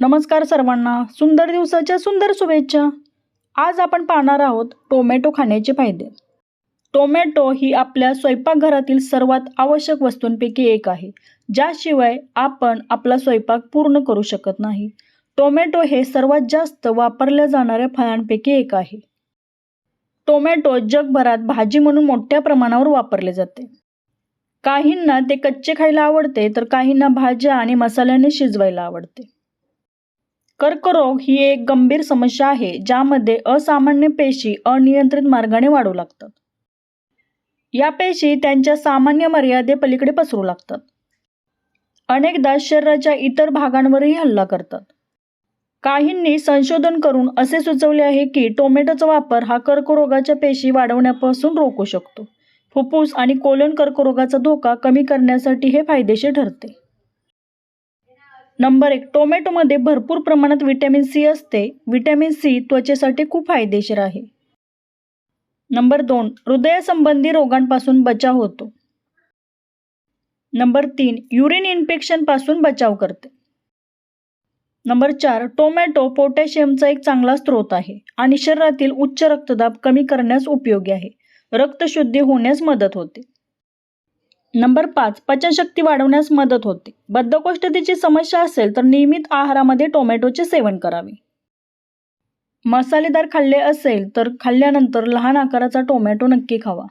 नमस्कार सर्वांना सुंदर दिवसाच्या सुंदर शुभेच्छा. आज आपण पाहणार आहोत टोमॅटो खाण्याचे फायदे. टोमॅटो ही आपल्या स्वयंपाकघरातील सर्वात आवश्यक वस्तूंपैकी एक आहे. ज्याशिवाय आपण आपला स्वयंपाक पूर्ण करू शकत नाही. टोमॅटो हे सर्वात जास्त वापरल्या जाणाऱ्या फळांपैकी एक आहे. टोमॅटो जगभरात भाजी म्हणून मोठ्या प्रमाणावर वापरले जाते. काहींना ते कच्चे खायला आवडते तर काहींना भाज्या आणि मसाल्याने शिजवायला आवडते. कर्करोग ही एक गंभीर समस्या आहे ज्यामध्ये असामान्य पेशी अनियंत्रित मार्गाने वाढू लागतात. या पेशी त्यांच्या सामान्य मर्यादेपलीकडे पसरू लागतात. अनेकदा शरीराच्या इतर भागांवरही हल्ला करतात. काहींनी संशोधन करून असे सुचवले आहे की टोमॅटोचा वापर हा कर्करोगाच्या पेशी वाढवण्यापासून रोखू शकतो. फुफ्फुस आणि कोलन कर्करोगाचा धोका कमी करण्यासाठी हे फायदेशीर ठरते. नंबर एक टोमॅटोमध्ये भरपूर प्रमाणात विटॅमिन सी असते. विटॅमिन सी त्वचेसाठी खूप फायदेशीर आहे. नंबर दोन हृदयासंबंधी रोगांपासून बचाव होतो. नंबर तीन युरिन इन्फेक्शनपासून बचाव करते. नंबर चार टोमॅटो पोटॅशियमचा एक चांगला स्रोत आहे आणि शरीरातील उच्च रक्तदाब कमी करण्यास उपयोगी आहे. रक्तशुद्धी होण्यास मदत होते. नंबर पाच पचनशक्ती वाढवण्यास मदत होते. बद्धकोष्ठतेची समस्या असेल तर नियमित आहारामध्ये टोमॅटोचे सेवन करावे. मसालेदार खाल्ले असेल तर खाल्ल्यानंतर लहान आकाराचा टोमॅटो नक्की खावा.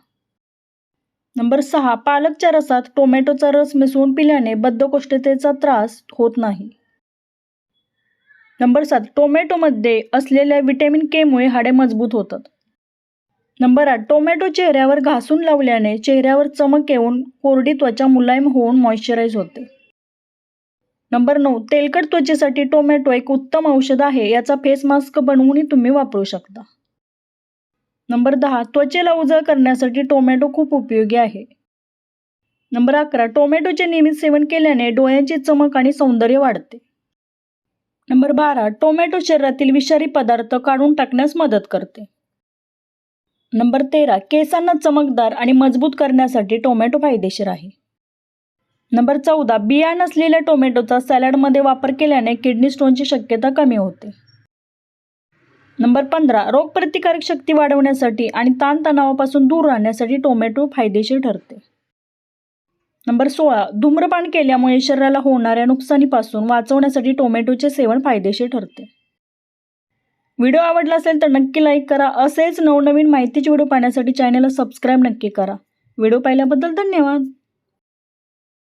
नंबर सहा पालकच्या रसात टोमॅटोचा रस मिसळून पिल्याने बद्धकोष्ठतेचा त्रास होत नाही. नंबर सात टोमॅटोमध्ये असलेल्या विटॅमिन केमुळे हाडे मजबूत होतात. नंबर आठ टोमॅटो चेहऱ्यावर घासून लावल्याने चेहऱ्यावर चमक येऊन कोरडी त्वचा मुलायम होऊन मॉइश्चराईज होते. नंबर नऊ तेलकट त्वचेसाठी टोमॅटो एक उत्तम औषध आहे याचा फेस मास्क बनवूनही तुम्ही वापरू शकता. नंबर दहा त्वचेला उजळ करण्यासाठी टोमॅटो खूप उपयोगी आहे. नंबर अकरा टोमॅटोचे नियमित सेवन केल्याने डोळ्यांची चमक आणि सौंदर्य वाढते. नंबर बारा टोमॅटो शरीरातील विषारी पदार्थ काढून टाकण्यास मदत करते. नंबर तेरा केसांना चमकदार आणि मजबूत करण्यासाठी टोमॅटो फायदेशीर आहे. नंबर चौदा बिया नसलेल्या टोमॅटोचा सॅलडमध्ये वापर केल्याने किडनी स्टोनची शक्यता कमी होते. नंबर पंधरा रोगप्रतिकारक शक्ती वाढवण्यासाठी आणि ताणतणावापासून दूर राहण्यासाठी टोमॅटो फायदेशीर ठरते. नंबर सोळा धूम्रपान केल्यामुळे शरीराला होणाऱ्या नुकसानीपासून वाचवण्यासाठी टोमॅटोचे सेवन फायदेशीर ठरते. व्हिडिओ आवडला असेल तर नक्की लाईक करा. असेच नवनवीन माहितीचे व्हिडिओ पाहण्यासाठी चॅनलला सबस्क्राईब नक्की करा. व्हिडिओ पाहिल्याबद्दल धन्यवाद.